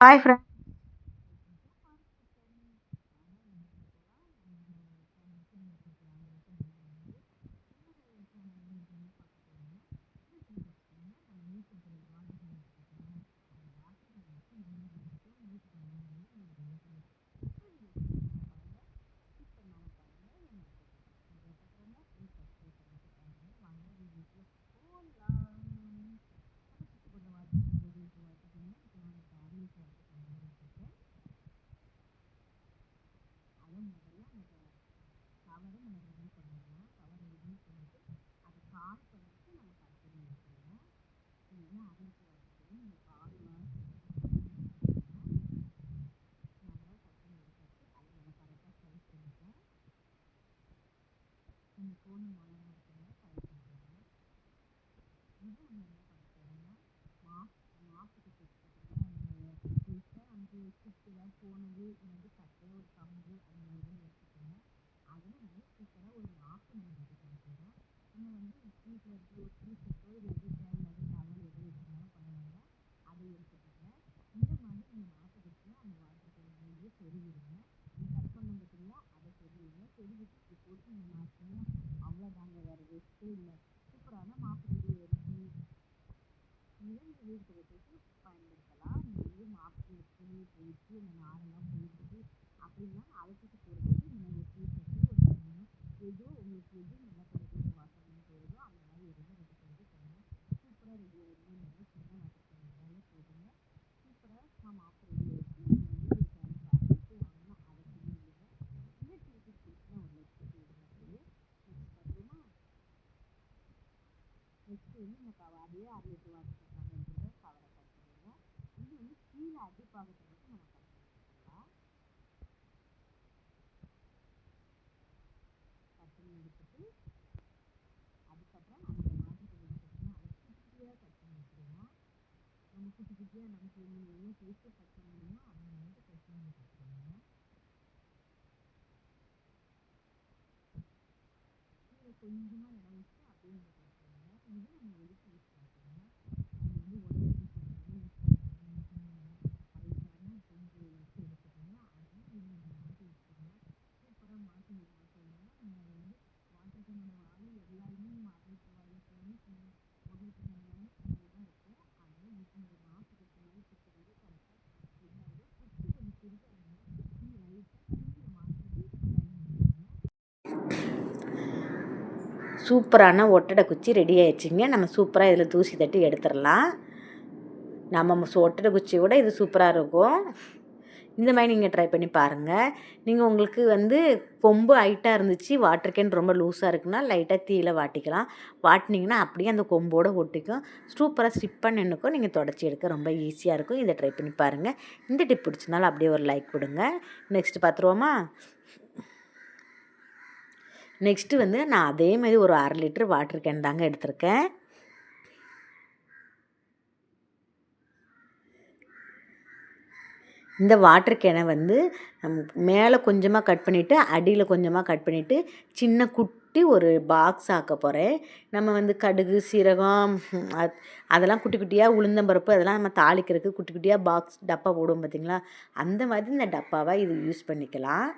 Bye, friends. Hi friend போனது வந்து கட்டை ஒரு கம்பு அந்த மாதிரி எடுத்துக்கோங்க அதில் வந்து சூப்பராக ஒரு மாப்பு நம்ம ரெடி பண்ண நம்ம வந்து வீட்டில் இருக்கிற ஒரு டீஷர்ட்டோ இல்லை எது தேவையில்லாத டவல் எது வச்சுருந்தாலும் பண்ணுவாங்க அதை எடுத்து இந்த மாதிரி நீங்கள் மாப்பு வச்சுன்னா அந்த வாட்டர் கலர்லேயே சொருகிடுங்க நீங்கள் கட் பண்ண பார்த்தீங்களா அதை சொருகிடுங்க சொருகிட்டு இப்படி போட்டு நீங்கள் மாற்றிங்கன்னா அவ்வளோதாங்க வேறு ரெஸ்ட்டே இல்லை. சூப்பரான மாப்பிள்ளை அரிசி இரண்டு வீட்டுக்கு பயன்படுத்தலாம். நீங்கள் மாப்பிள்ளை மாப்பு போயிட்டு அந்த நாரெல்லாம் போயிட்டு அப்படின்னா அழைச்சிட்டு போகிறதுக்கு நீங்கள் ஒரு டீஷர்ட்டு ஒரு துணி எதோ உங்களுக்கு எது நல்லா கிடைக்கிறது வாசனம் போகுதோ அந்த மாதிரி எதுவும் ரெடி பண்ணி போங்க சூப்பராக ரெடி ஆகிடுங்க நல்லா சின்ன வாட்டர் போதுங்க. சூப்பராக நான் மாப்பிள்ளை ரெடி ஆகிடுச்சு நீங்கள் வந்து ஒரு பேக்கெட்டு வாங்கணும் அவசியம் இல்லைங்க இந்த டீஷர்ட் பிடிச்சினா ஒரு லைக் போடுங்க நெக்ஸ்ட் பார்த்துருமா நெக்ஸ்ட் வந்து அதே அரை லிட்டர் வாட்டர் கவர் கவரை கட் இது வந்து கீழே அடிப்பாகத்தை மட்டும் நம்ம கட் கட்டணி எடுத்துட்டு அதுக்கப்புறம் அந்த மாதிரி வாட்டர் அதை குட்டி குட்டியாக கட்டணி பண்ணி நம்ம குட்டி குட்டியாக நமக்கு எவ்வளோ சைஸில் கட் பண்ண முடியுமோ அந்த மாதிரி கட் பண்ணி கட் கொஞ்சமாக இடம் வச்சு அப்படியே Mm-hmm. சூப்பரான ஒட்டடை குச்சி ரெடி ஆயிடுச்சுங்க. நம்ம சூப்பராக இதில் தூசி தட்டி எடுத்துடலாம். நம்ம சு- ஒட்டடை குச்சியோட இது சூப்பராக இருக்கும். இந்த மாதிரி நீங்கள் ட்ரை பண்ணி பாருங்கள் நீங்கள் உங்களுக்கு வந்து கொம்பு ஹைட்டாக இருந்துச்சு வாட்டர் கேன் ரொம்ப லூஸாக இருக்குன்னா லைட்டாக தீயில வாட்டிக்கலாம். வாட்டினீங்கன்னா அப்படியே அந்த கொம்போடு ஒட்டிக்கும். சூப்பராக ஸ்டிப் பண்ணி நின்றுக்கும் நீங்கள் தொடச்சி எடுக்க ரொம்ப ஈஸியாக இருக்கும். இதை ட்ரை பண்ணி பாருங்கள் இந்த டிப் பிடிச்சனால அப்படியே ஒரு லைக் கொடுங்க. நெக்ஸ்ட் பார்த்துருவோமா? நெக்ஸ்ட்டு வந்து நான் அதே மாதிரி ஒரு அரை லிட்டர் வாட்டர் கேன் தாங்க எடுத்திருக்கேன். இந்த வாட்டர் கேனை வந்து மேலே கொஞ்சமாக கட் பண்ணிவிட்டு அடியில் கொஞ்சமாக கட் பண்ணிவிட்டு சின்ன குட்டி ஒரு பாக்ஸ் ஆக்க போகிறேன் நம்ம வந்து கடுகு சீரகம் அதெல்லாம் குட்டி குட்டியாக உளுந்தம்பருப்பு அதெல்லாம் நம்ம தாளிக்கிறதுக்கு குட்டி குட்டியாக பாக்ஸ் டப்பா போடுவோம் பார்த்தீங்களா அந்த மாதிரி இந்த டப்பாவை இது யூஸ் பண்ணிக்கலாம்.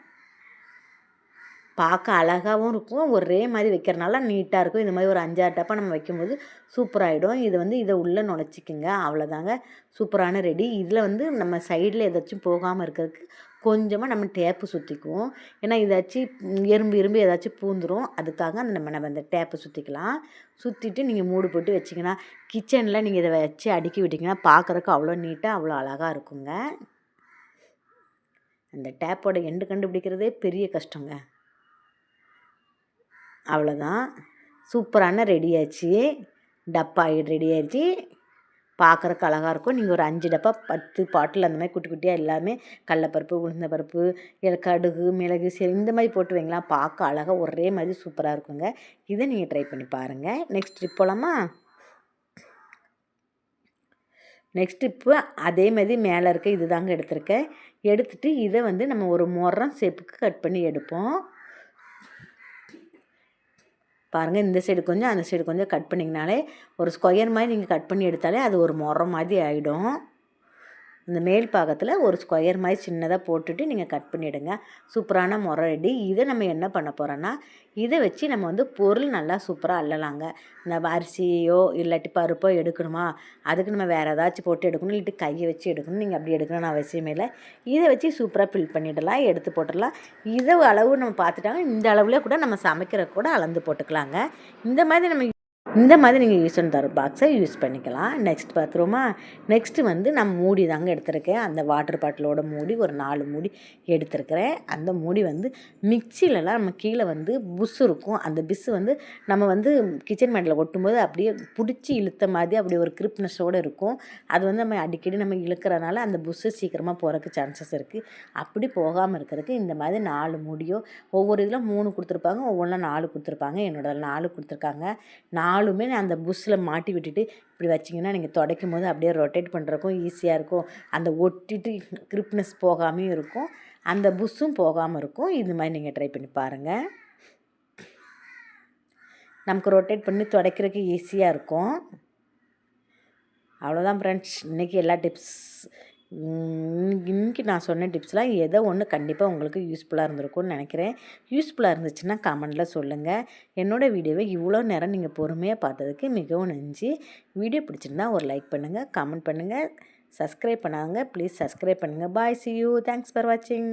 பார்க்க அழகாகவும் இருக்கும். ஒரே மாதிரி வைக்கிறனால நீட்டாக இருக்கும். இந்த மாதிரி ஒரு அஞ்சாறு டப்பா நம்ம வைக்கும்போது சூப்பராகிடும் இது வந்து இதை உள்ளே நுழைச்சிக்குங்க. அவ்வளோதாங்க சூப்பரான ரெடி. இதில் வந்து நம்ம சைடில் ஏதாச்சும் போகாமல் இருக்கிறதுக்கு கொஞ்சமாக நம்ம டேப்பு சுற்றிக்குவோம் ஏன்னா ஏதாச்சும் எறும்பு எறும்பு ஏதாச்சும் பூந்துரும். அதுக்காக அந்த நம்ம நம்ம அந்த டேப்பை சுற்றிக்கலாம் சுற்றிட்டு நீங்கள் மூடு போட்டு வச்சிங்கன்னா கிச்சனில் நீங்கள் இதை வச்சு அடுக்கி விட்டிங்கன்னா பார்க்குறக்கு அவ்வளோ நீட்டாக அவ்வளோ அழகாக இருக்குங்க. அந்த டேப்போட எண்டு கண்டுபிடிக்கிறதே பெரிய கஷ்டங்க. அவ்வளோதான். சூப்பரான ரெடி ஆச்சு டப்பா ரெடி ஆயிடுச்சு பார்க்குறக்கு அழகாக இருக்கும். நீங்கள் ஒரு அஞ்சு டப்பா பத்து பாட்டில் அந்த மாதிரி குட்டி குட்டியாக எல்லாமே கடலப்பருப்பு உளுந்தம்பருப்பு இல்லை கடுகு மிளகு சரி இந்த மாதிரி போட்டு வைங்களா பார்க்க அழகாக ஒரே மாதிரி சூப்பராக இருக்குங்க. இதை நீங்கள் ட்ரை பண்ணி பாருங்கள் நெக்ஸ்ட் ட்ரிப் போகலாமா நெக்ஸ்ட் ட்ரிப்பு அதே மாதிரி மேலே இருக்க இது தாங்க எடுத்திருக்கேன். எடுத்துட்டு இதை வந்து நம்ம ஒரு முறம் ஷேப்புக்கு கட் பண்ணி எடுப்போம். பாருங்கள் இந்த சைடு கொஞ்சம் அந்த சைடு கொஞ்சம் கட் பண்ணிங்கனாலே ஒரு ஸ்கொயர் மாதிரி நீங்கள் கட் பண்ணி எடுத்தாலே அது ஒரு முறம் மாதிரி ஆகிடும் இந்த மேல் பாகத்தில் ஒரு ஸ்கொயர் மாதிரி சின்னதாக போட்டுட்டு நீங்கள் கட் பண்ணிவிடுங்க சூப்பரான முறை ரெடி. இதை நம்ம என்ன பண்ண போகிறோன்னா இதை வச்சு நம்ம வந்து பொருள் நல்லா சூப்பராக அள்ளலாங்க. இந்த அரிசியோ இல்லாட்டி பருப்போ எடுக்கணுமா? அதுக்கு நம்ம வேறு ஏதாச்சும் போட்டு எடுக்கணும். இல்லாட்டி கையை வச்சு எடுக்கணும். நீங்கள் அப்படி எடுக்கணும்னு அவசியமே இல்லை. இதை வச்சு சூப்பராக ஃபில் பண்ணிடலாம். எடுத்து போட்டுடலாம். இதை அளவு நம்ம பார்த்துட்டாங்க. இந்த அளவில் கூட நம்ம சமைக்கிற கூட அளந்து போட்டுக்கலாங்க. இந்த மாதிரி நம்ம இந்த மாதிரி நீங்கள் யூஸ் பண்ண தர பாக்ஸை யூஸ் பண்ணிக்கலாம். நெக்ஸ்ட் பார்த்துருவோமா நெக்ஸ்ட்டு வந்து நான் மூடி தாங்க எடுத்திருக்கேன். அந்த வாட்டர் பாட்டிலோட மூடி ஒரு நாலு மூடி எடுத்திருக்கிறேன். அந்த மூடி வந்து மிக்சிலலாம் நம்ம கீழே வந்து புஸ் இருக்கும். அந்த பிஸ்ஸு வந்து நம்ம வந்து கிச்சன் மேட்டில் ஒட்டும்போது அப்படியே பிடிச்சி இழுத்த மாதிரி அப்படி ஒரு கிரிப்னஸோடு இருக்கும். அது வந்து நம்ம அடிக்கடி நம்ம இழுக்கிறனால அந்த புஸ்ஸு சீக்கிரமாக போகிறதுக்கு சான்சஸ் இருக்குது அப்படி போகாமல் இருக்கிறதுக்கு இந்த மாதிரி நாலு மூடியோ ஒவ்வொரு இதில் மூணு கொடுத்துருப்பாங்க ஒவ்வொன்றா நாலு கொடுத்துருப்பாங்க. என்னோட நாலு கொடுத்துருக்காங்க. நாலு நான் அந்த புஷ்ஷில் மாட்டி விட்டுட்டு இப்படி வச்சிங்கன்னா நீங்கள் துடைக்கும் போது அப்படியே ரொட்டேட் பண்ணுறக்கும் ஈஸியாக இருக்கும். அந்த ஒட்டிட்டு கிரிப்னஸ் போகாமையும் இருக்கும். அந்த புஷ்ஷும் போகாமல் இருக்கும். இது மாதிரி நீங்கள் ட்ரை பண்ணி பாருங்கள் நமக்கு ரொட்டேட் பண்ணி துடைக்கிறதுக்கு ஈஸியாக இருக்கும். அவ்வளோதான் ஃப்ரெண்ட்ஸ் இன்றைக்கி எல்லா டிப்ஸ் இன்றைக்கி நான் சொன்ன டிப்ஸ்லாம் ஏதோ ஒன்று கண்டிப்பாக உங்களுக்கு யூஸ்ஃபுல்லாக இருந்திருக்கும்னு நினைக்கிறேன். யூஸ்ஃபுல்லாக இருந்துச்சுன்னா கமெண்டில் சொல்லுங்கள் என்னோடய வீடியோவை இவ்வளோ நேரம் நீங்கள் பொறுமையாக பார்த்ததுக்கு மிகவும் நன்றி. வீடியோ பிடிச்சிருந்தா ஒரு லைக் பண்ணுங்கள் கமெண்ட் பண்ணுங்கள் சப்ஸ்கிரைப் பண்ணாங்க ப்ளீஸ் சப்ஸ்கிரைப் பண்ணுங்கள் bye see you thanks for வாட்சிங்